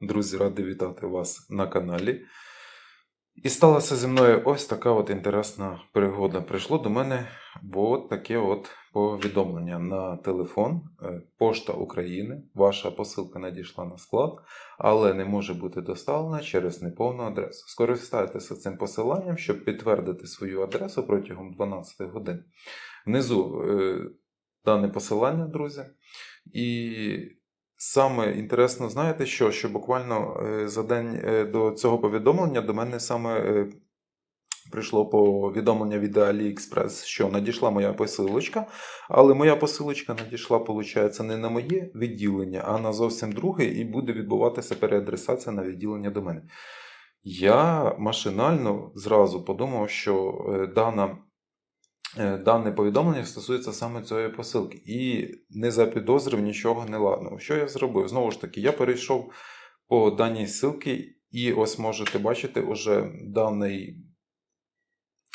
Друзі, радий вітати вас на каналі. І сталася зі мною ось така от інтересна пригода. Прийшло до мене от таке от повідомлення на телефон. Е, Пошта України. Ваша посилка надійшла на склад, але не може бути доставлена через неповну адресу. Скористайтеся цим посиланням, щоб підтвердити свою адресу протягом 12 годин. Внизу е, дане посилання, друзі. І Саме інтересно, знаєте що? Що буквально е, за день е, до цього повідомлення до мене саме е, прийшло повідомлення від AliExpress, що надійшла моя посилочка, але моя посилочка надійшла, виходить, не на моє відділення, а на зовсім друге, і буде відбуватися переадресація на відділення до мене. Я машинально зразу подумав, що дана. Е, Дане повідомлення стосується саме цієї посилки. І не запідозрив нічого неладного. Що я зробив? Знову ж таки, я перейшов по даній ссылці, і ось можете бачити, уже даний,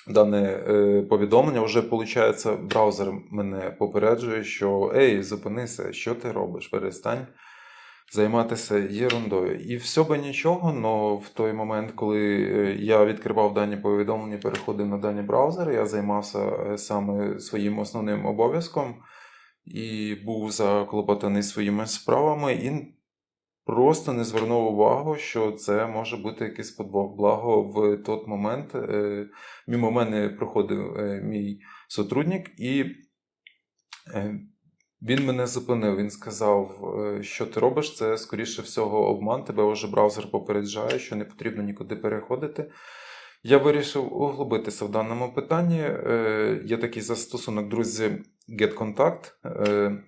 дане е, повідомлення, вже, виходить, браузер мене попереджує, що Ей, зупинися, що ти робиш? Перестань займатися єрундою. І все би нічого, але в той момент, коли е, я відкривав дані повідомлення, переходив на дані браузери, я займався е, саме своїм основним обов'язком і був заклопотаний своїми справами, і просто не звернув увагу, що це може бути якийсь подвох. Благо в той момент е, мимо мене проходив мій сотрудник і. Він мене зупинив, він сказав, е, що ти робиш, це скоріше всього обман, тебе вже браузер попереджає, що не потрібно нікуди переходити. Я вирішив углубитися в даному питанні. Е, Є такий застосунок, друзі, GetContact. Е,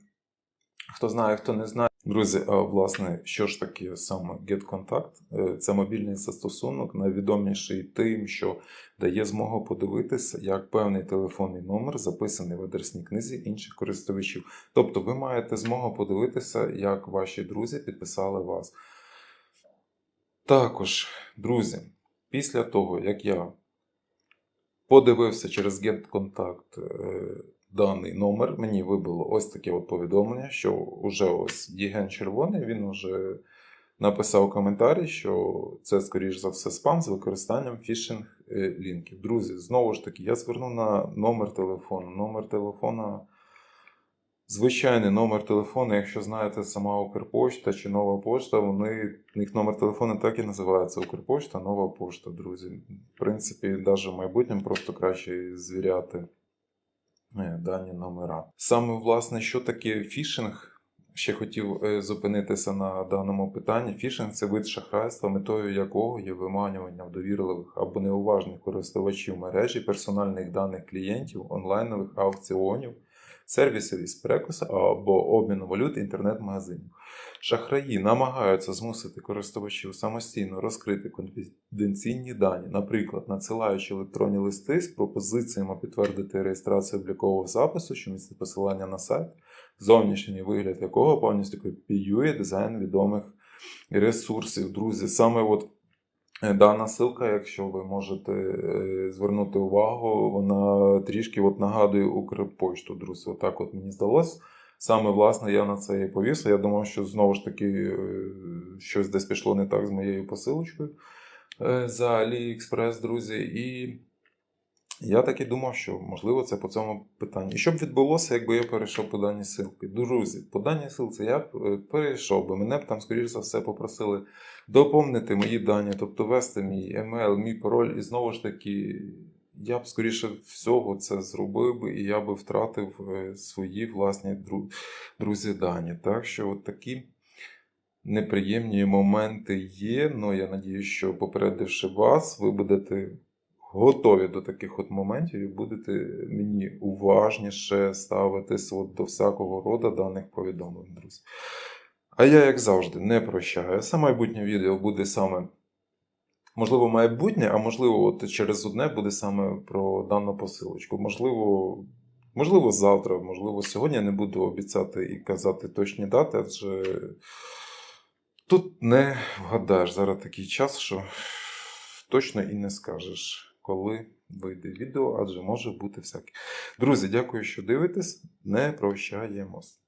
Хто знає, хто не знає. Друзі, а власне, що ж таке саме GetContact? Е, Це мобільний застосунок, найвідоміший тим, що дає змогу подивитися, як певний телефонний номер записаний в адресній книзі інших користувачів. Тобто ви маєте змогу подивитися, як ваші друзі підписали вас. Також, друзі, після того, як я подивився через GetContact даний номер, мені вибило ось таке от повідомлення, що вже ось Єген Червоний, він вже написав коментарі, що це, скоріш за все, спам з використанням фішинг е. Друзі, знову ж таки, я зверну на номер телефону. Номер телефона. Звичайний номер телефону, якщо знаєте сама Укрпошта чи нова пошта, вони їх номер телефону так і називається Укрпошта, нова пошта, друзі. В принципі, навіть в майбутньому просто краще звіряти дані номера. Саме власне, що таке фішинг? Ще хотів е, зупинитися на даному питанні. Фішинг це вид шахрайства, метою якого є виманювання довірливих або неуважних користувачів мережі, персональних даних клієнтів, онлайнових аукціонів, сервісів із перекусу або обміну валют інтернет-магазинів. Шахраї намагаються змусити користувачів самостійно розкрити конфіденційні дані, наприклад, надсилаючи електронні листи з пропозиціями підтвердити реєстрацію облікового запису, що містить посилання на сайт, зовнішній вигляд якого повністю копіює дизайн відомих ресурсів. Друзі, саме от дана силка, якщо ви можете е, звернути увагу, вона трішки от нагадує Укрпошту, друзі. Отак от мені здалось. Саме власне я на це і повісив. Я думав, що знову ж таки е, щось десь пішло не так з моєю посилочкою е, за AliExpress, друзі. І я так і думав, що можливо це по цьому питанню. І що б відбулося, якби я перейшов по даній ссылці? Друзі, по даній ссылці я б е, перейшов би. Мене б там, скоріш за все, попросили доповнити мої дані, тобто ввести мій емейл, мій пароль, і знову ж таки. Я б скоріше всього це зробив би, і я би втратив е, свої власні друзі дані. Так що от такі неприємні моменти є. Ну я надію, що попередивши вас, ви будете готові до таких от моментів і будете мені уважніше ставитись от до всякого роду даних повідомлень, друзі. А я, як завжди, не прощаю. Це майбутнє відео буде саме. Можливо, майбутнє, а можливо, от через одне буде саме про дану посилочку. Можливо, можливо, завтра, можливо, сьогодні не буду обіцяти і казати точні дати, адже тут не вгадаєш зараз такий час, що точно і не скажеш, коли вийде відео, адже може бути всяке. Друзі, дякую, що дивитесь. Не прощаємось.